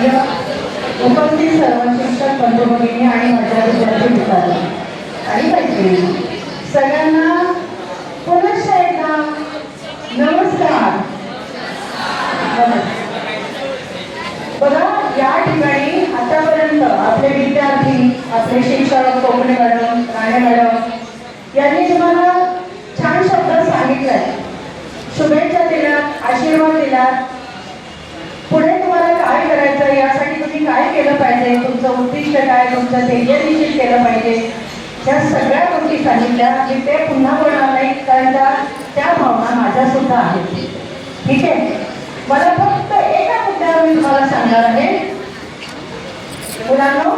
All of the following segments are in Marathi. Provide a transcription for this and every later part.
माझ्या उपस्थित सर्व शिक्षक बंधुभगिनी आणि माझ्या विद्यार्थी मित्रांनो. आणि मैत्रिणी. सगळ्यांना पुनश्च एकदा नमस्कार. बघा या ठिकाणी आतापर्यंत आपले विद्यार्थी आपले शिक्षक कोकणे मॅडम राणे मॅडम यांनी तुम्हाला छान शब्द सांगितलाय. शुभेच्छा दिल्या आशीर्वाद दिला पुढे तुम्हाला काय करायचं यासाठी तुम्ही काय केलं पाहिजे? तुमचं उद्दिष्ट काय? तुमचं ध्येय निश्चित केलं पाहिजे? त्या सगळ्या गोष्टी सांगितल्या. मी ते पुन्हा होणार नाही कारण त्या भावना माझ्या सुद्धा आहेत. ठीक आहे? मला फक्त एका मुद्द्यावर मी तुम्हाला सांगणार आहे. मुलांनो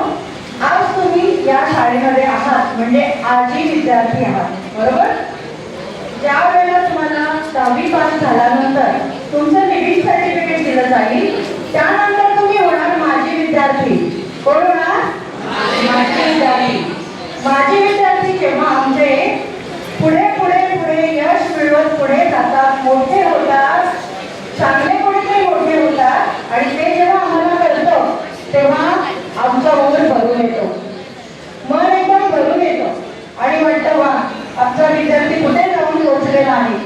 आज तुम्ही या शाळेमध्ये आहात. म्हणजे आजी विद्यार्थी आहात. बरोबर? ज्या वेळेला तुम्हाला दहावी पास झाल्यानंतर तुमचं लिव्हिंग सर्टिफिकेट दिलं जाईल त्यानंतर विद्यार्थी. कोण होणार? माजी विद्यार्थी. माझे विद्यार्थी जेव्हा आमचे म्हणजे पुढे पुढे पुढे यश मिळवत पुढे जातात. मोठे होतात. चांगले कोणीतरी मोठे होतात. आणि ते जेव्हा आम्हाला कळतं तेव्हा आमचा मन भरून येतो. मन एकदम भरून येतं. आणि वाटतं वा आमचा विद्यार्थी कुठे जाऊन पोहोचलेला आहे?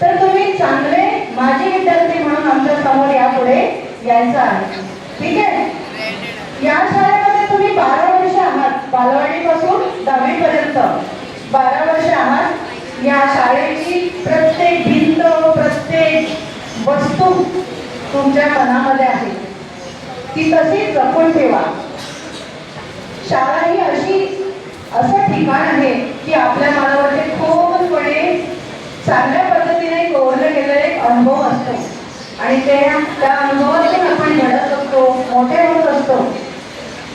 तर तुम्ही चांगले माझे विद्यार्थी म्हणून आमच्यासमोर यापुढे यायचं आहे. ठीक आहे? या शाळेमध्ये तुम्ही बारा वर्ष आहात बालवाडीपासून दहावी पर्यंत बारा वर्ष आहात. या शाळेची प्रत्येक भिंत प्रत्येक वस्तू तुमच्या मनामध्ये आहे. ती तशी जपून ठेवा. शाळा ही अशी असं ठिकाण आहे की आपल्या मनावरती खोलपणे चांगल्या पद्धतीने कोरलं गेलेला एक अनुभव असतो. आणि ते त्या अनुभवातून आपण घडत असतो मोठे होत असतो.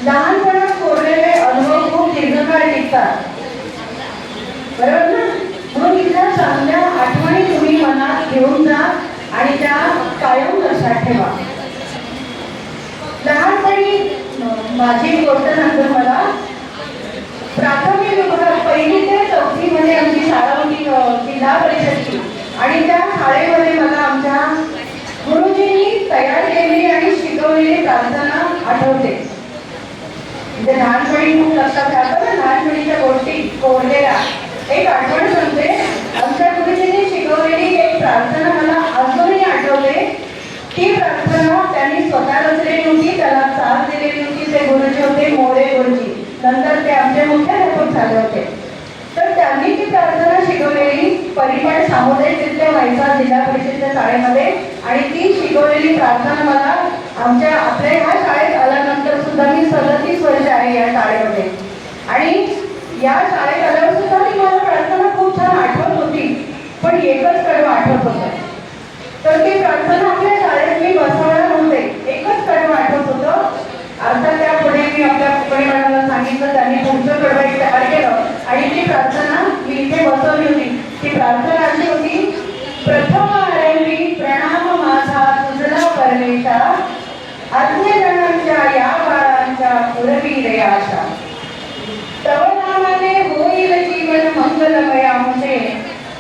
लहानपणात कोरलेले अनुभव खूप दीर्घकाळ टिकतात. बरोबर ना? म्हणून इथल्या चांगल्या आठवणी तुम्ही मनात घेऊन जा आणि त्या कायम लक्षात ठेवा. लहानपणी माझी गोष्ट सांगतो मला. प्राथमिक विभाग पहिली ते चौथी मध्ये आमची शाळा होती जिल्हा परिषदची. आणि त्या शाळेमध्ये मला आमच्या गुरुजींनी तयार केलेली आणि शिकवलेली प्रार्थना आठवते. म्हणजे लहानपणी खूप लक्षात राहतं ना लहानपणीच्या गोष्टी कोरलेल्या. एक आठवण सांगते. आमच्या गुरुजींनी शिकवलेली एक प्रार्थना मला अजूनही आठवते. ती प्रार्थना त्यांनी स्वतः रचलेली होती त्याला साथ दिलेली होती ते गुरुजी होते मोरे गुरुजी. नंतर ते आमचे मुख्याध्यापक झाले होते. तर त्यांनी ती प्रार्थना शिकवलेली परिपाठ सामुदायिक तिथल्या व्हायचा जिल्हा परिषदेच्या शाळेमध्ये. आणि ती शिकवलेली प्रार्थना मला आमच्या आपल्या ह्या शाळेत आल्यानंतर सुद्धा मी सदतीस वर्ष आहे या शाळेमध्ये. आणि या शाळेत आल्यावर सुद्धा ती मला प्रार्थना खूप छान आठवत होती पण एकच कडवं आठवत होतं. तर ती प्रार्थना आपल्या शाळेत मी बसवणार नव्हते. एकच कडवं आठवत होतं. त्या त्यापुढे मी आपल्या कोकणी मॅडमला सांगितलं त्यांनी पुढचं कडवं तयार केलं आणि ती प्रार्थना मी इथे बसवली होती. ती प्रार्थना अशी होती प्रथम आरंभी प्रणाम माझा तुझला परमेशा आज्ञजनांच्या या बाळांच्या पुरवी रे आशा तव होईल जीवन मंगलमय आमचे.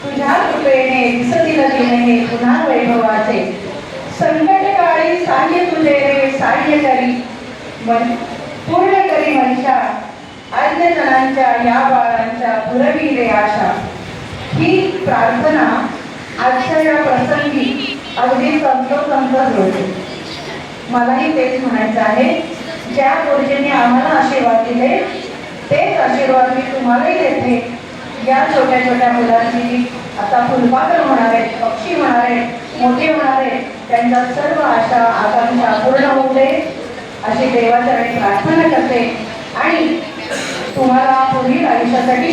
तुझ्या कृपेने दिसतील दिन हे पुन्हा वैभवाचे संकट काळी साह्य तुझे रे साह्य करी. मन पूर्ण करी मनशा. आज्ञजनांच्या या बाळांच्या पुरवी रे आशा ही प्रार्थना आजच्या या प्रसंगी अगदी तंतोतंत जोडते मलाही तेच म्हणायचं आहे. ज्या गुरुजींनी आम्हाला आशीर्वाद दिले तेच आशीर्वाद मी तुम्हालाही देते. या छोट्या छोट्या मुलांची आता फुलपाखर होणार आहेत पक्षी होणार आहेत मोठे होणार आहेत त्यांच्या सर्व आशा आकांक्षा पूर्ण होऊ दे. अशी देवाचरणी प्रार्थना करते. आणि तुम्हाला पुढील आयुष्यासाठी